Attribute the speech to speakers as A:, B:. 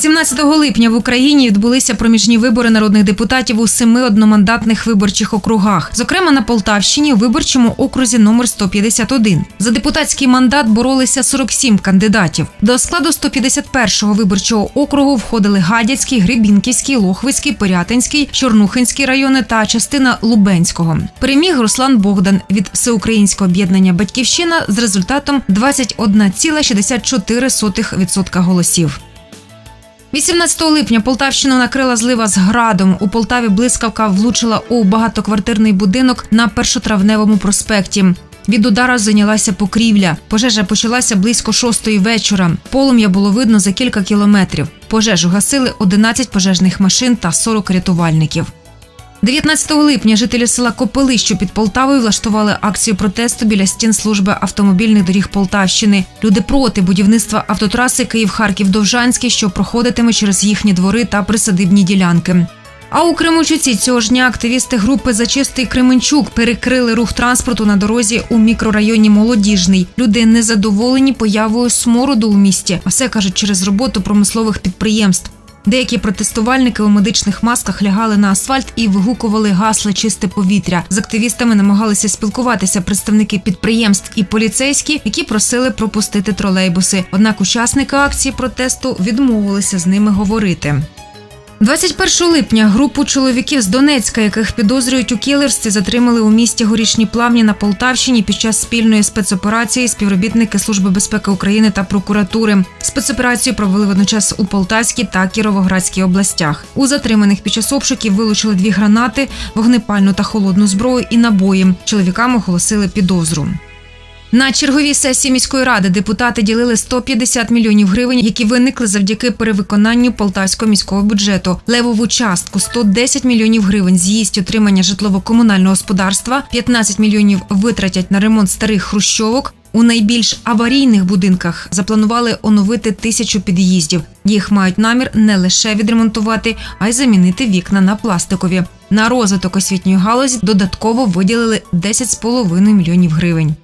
A: 17 липня в Україні відбулися проміжні вибори народних депутатів у семи одномандатних виборчих округах. Зокрема, на Полтавщині у виборчому окрузі номер 151. За депутатський мандат боролися 47 кандидатів. До складу 151-го виборчого округу входили Гадяцький, Гребінківський, Лохвицький, Пирятинський, Чорнухинський райони та частина Лубенського. Переміг Руслан Богдан від Всеукраїнського об'єднання Батьківщина з результатом 21,64% голосів. 18 липня Полтавщину накрила злива з градом. У Полтаві блискавка влучила у багатоквартирний будинок на першотравневому проспекті. Від удара зайнялася покрівля. Пожежа почалася близько шостої вечора. Полум'я було видно за кілька кілометрів. Пожежу гасили 11 пожежних машин та 40 рятувальників. 19 липня жителі села Копили, що під Полтавою, влаштували акцію протесту біля стін служби автомобільних доріг Полтавщини. Люди проти будівництва автотраси Київ-Харків-Довжанський, що проходитиме через їхні двори та присадибні ділянки. А у Кременчуці цього ж дня активісти групи за чистий Кременчук перекрили рух транспорту на дорозі у мікрорайоні Молодіжний. Люди незадоволені появою смороду у місті, а все кажуть через роботу промислових підприємств. Деякі протестувальники у медичних масках лягали на асфальт і вигукували гасла чисте повітря. З активістами намагалися спілкуватися представники підприємств і поліцейські, які просили пропустити тролейбуси. Однак учасники акції протесту відмовилися з ними говорити. 21 липня групу чоловіків з Донецька, яких підозрюють у кілерстві, затримали у місті Горішні Плавні на Полтавщині під час спільної спецоперації співробітники Служби безпеки України та прокуратури. Спецоперацію провели водночас у Полтавській та Кіровоградській областях. У затриманих під час обшуків вилучили дві гранати, вогнепальну та холодну зброю і набої. Чоловікам оголосили підозру. На черговій сесії міської ради депутати ділили 150 мільйонів гривень, які виникли завдяки перевиконанню полтавського міського бюджету. Левову частку 110 мільйонів гривень з'їсть отримання житлово-комунального господарства, 15 мільйонів витратять на ремонт старих хрущовок. У найбільш аварійних будинках запланували оновити тисячу під'їздів. Їх мають намір не лише відремонтувати, а й замінити вікна на пластикові. На розвиток освітньої галузі додатково виділили 10,5 мільйонів гривень.